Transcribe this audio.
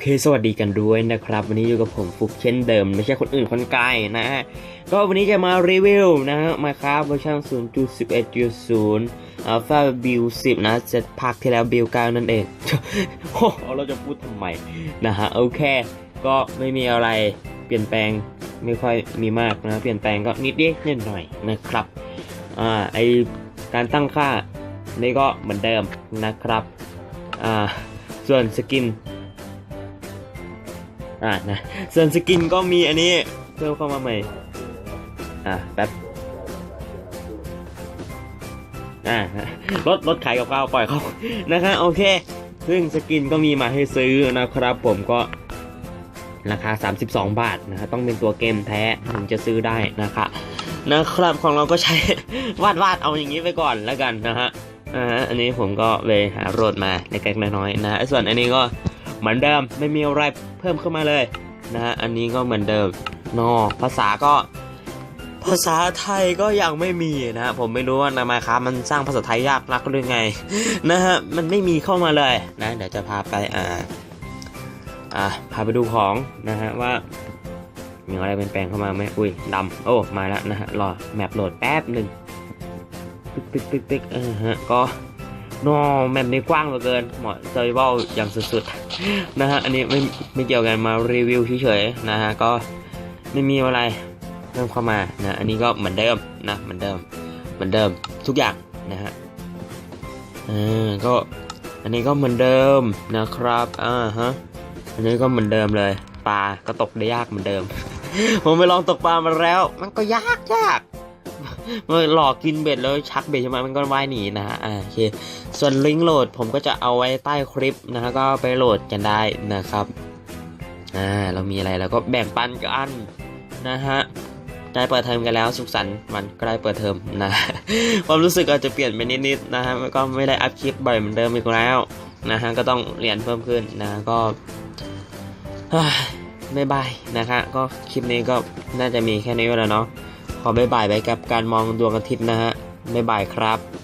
เคสวัสดีกันด้วยนะครับ วันนี้อยู่กับผมฟุกเช่นเดิม ไม่ใช่คนอื่นคนไกลนะฮะก็วันนี้จะมารีวิวนะฮะมาครับเวอร์ชัน0.11.0 Alpha Build 10 นะจะพักที่แล้ว Build 9นั่นเองโอ้เราจะพูดทำไมนะฮะโอเค ก็ไม่มีอะไรเปลี่ยนแปลงไม่ค่อยมีมากนะเปลี่ยนแปลงก็นิดเดียวนิดหน่อยนะครับอ่าไอการตั้งค่านี่ก็เหมือนเดิมนะครับอ่าส่วนสกิน อ่านะส่วนสกินก็มีอันนี้เพิ่มเข้ามาใหม่ อ่าแป๊บอ่าฮะรถรถขายกับข้าวปล่อยเขานะคะโอเค ซึ่งสกินก็มีมาให้ซื้อนะครับผมก็ราคา 32 บาทนะฮะต้องเป็นตัวเกมแท้ถึงจะซื้อได้นะคะนะครับของเราก็ใช้วาดวาดเอาอย่างนี้ไปก่อนแล้วกันนะฮะอ่าอันนี้ผมก็เลยหาโรดมาเล็กๆน้อยๆนะส่วนอันนี้ก็ เหมือนเดิมไม่มีอะไรเพิ่มเข้ามาเลยนะฮะอันนี้ก็เหมือนเดิมนอภาษาก็ ภาษาไทยก็ยังไม่มีนะฮะผมไม่รู้ว่านามาครับมันสร้างภาษาไทยยากนักหรือไงนะฮะมันไม่มีเข้ามาเลยนะ เดี๋ยวจะพาไปอ่าอ่าพาไปดูของนะฮะว่ามีอะไรเป็นแปลงเข้ามาไหมอุ้ยดำโอ้มาแล้วนะฮะรอแมปโหลดแป๊บหนึ่งปิ๊กปิ๊กปิ๊กปิ๊กเออฮะก็ นอแมปนี้กว้างเหลือเกิน เหมาะเซอร์ไวลอย่างสุดๆ นะฮะ อันนี้ไม่ไม่เกี่ยวกันมารีวิวเฉยๆ นะฮะ ก็ไม่มีอะไรเริ่มเข้ามานะ อันนี้ก็เหมือนเดิมนะเหมือนเดิม เหมือนเดิมทุกอย่างนะฮะอ่าก็อันนี้ก็เหมือนเดิมนะครับอ่าฮะอันนี้ก็เหมือนเดิมเลยปลาก็ตกได้ยากเหมือนเดิม ผมไปลองตกปลามาแล้ว มันก็ยากยาก มันหลอกกินเบ็ดแล้วชักเบ็ดใช่ไหมมันก็ว่ายหนีนะฮะอ่าโอเค ส่วนลิงก์โหลดผมก็จะเอาไว้ใต้คลิปนะฮะก็ไปโหลดกันได้นะครับอ่าเรามีอะไรแล้วก็แบ่งปันกันนะฮะใกล้เปิดเทอมกันแล้วสุขสันต์วันใกล้เปิดเทอมนะความรู้สึกอาจจะเปลี่ยนไปนิดๆนะฮะก็ไม่ได้อัพคลิปบ่อยเหมือนเดิมอีกแล้วนะฮะก็ต้องเรียนเพิ่มขึ้นนะก็เฮ้ยบ๊ายบายนะฮะก็คลิปนี้ก็น่าจะมีแค่นี้แล้วเนาะ ขอบ๊ายบายไปกับการมองดวงอาทิตย์นะฮะบ๊ายบายครับ